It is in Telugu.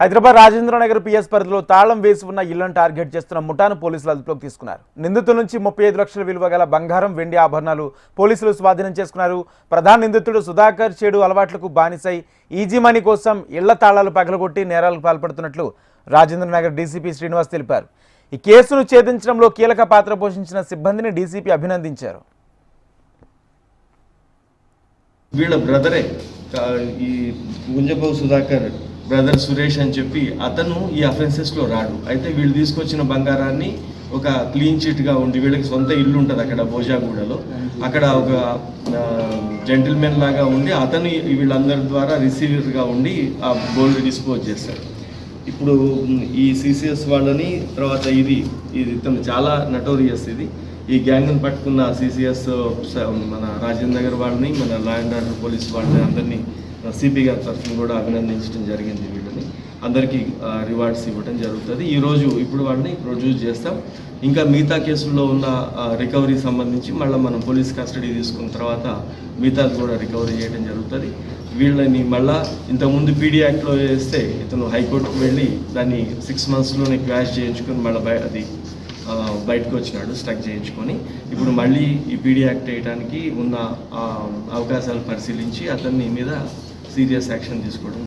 హైదరాబాద్ రాజేంద్ర నగర్ పిఎస్ పరిధిలో తాళం వేసి ఉన్న ఇళ్ళను టార్గెట్ చేస్తున్న ముఠాను పోలీసులు అదుపులోకి తీసుకున్నారు. నిందితుల నుంచి ముప్పై ఐదు లక్షల విలువ గల బంగారం వెండి ఆభరణాలు పోలీసులు స్వాధీనం చేసుకున్నారు. ప్రధాన నిందితుడు సుధాకర్ చెడు అలవాట్లకు బానిసై ఈజీ మనీ కోసం ఇళ్ళ తాళాలు పగలగొట్టి నేరాలకు పాల్పడుతున్నట్లు రాజేంద్ర నగర్ డీసీపీ శ్రీనివాస్ తెలిపారు. ఈ కేసును ఛేదించడంలో కీలక పాత్ర పోషించిన సిబ్బందిని డీసీపీ అభినందించారు. వీళ్ళ బ్రదరే ఈ గుంజబాబు సుధాకర్ బ్రదర్ సురేష్ అని చెప్పి అతను ఈ అఫెన్సెస్లో రాడు. అయితే వీళ్ళు తీసుకొచ్చిన బంగారాన్ని ఒక క్లీన్ చిట్గా ఉండి వీళ్ళకి సొంత ఇల్లు ఉంటుంది అక్కడ భోజాగూడలో. అక్కడ ఒక జెంటిల్మెన్ లాగా ఉండి అతను వీళ్ళందరి ద్వారా రిసీవర్గా ఉండి ఆ గోల్డ్ డిస్పోజ్ చేస్తాడు. ఇప్పుడు ఈ సిసిఎస్ వాళ్ళని తర్వాత ఇది ఇది ఇతను చాలా నటోరియస్ ఇది. ఈ గ్యాంగ్ని పట్టుకున్న సిసిఎస్ మన రాజేంద్ర నగర్ వాళ్ళని మన లా అండ్ ఆర్డర్ పోలీస్ వాళ్ళని అందరినీ సిపి గారి తరఫున కూడా అభినందించడం జరిగింది వీళ్ళని. అందరికీ రివార్డ్స్ ఇవ్వడం జరుగుతుంది. ఈరోజు ఇప్పుడు వాళ్ళని ప్రొడ్యూస్ చేస్తాం. ఇంకా మిగతా కేసుల్లో ఉన్న రికవరీ సంబంధించి మళ్ళీ మనం పోలీస్ కస్టడీ తీసుకున్న తర్వాత మిగతాది కూడా రికవరీ చేయడం జరుగుతుంది. వీళ్ళని మళ్ళా ఇంతకుముందు పీడీ యాక్ట్లో వేస్తే ఇతను హైకోర్టుకు వెళ్ళి దాన్ని సిక్స్ మంత్స్లోనే క్వాష్ చేయించుకొని మళ్ళీ అది బయటకు వచ్చినాడు స్ట్రక్ చేయించుకొని. ఇప్పుడు మళ్ళీ ఈ పీడీ యాక్ట్ వేయడానికి ఉన్న అవకాశాలు పరిశీలించి అతన్ని మీద సీరియస్ యాక్షన్ తీసుకోవడం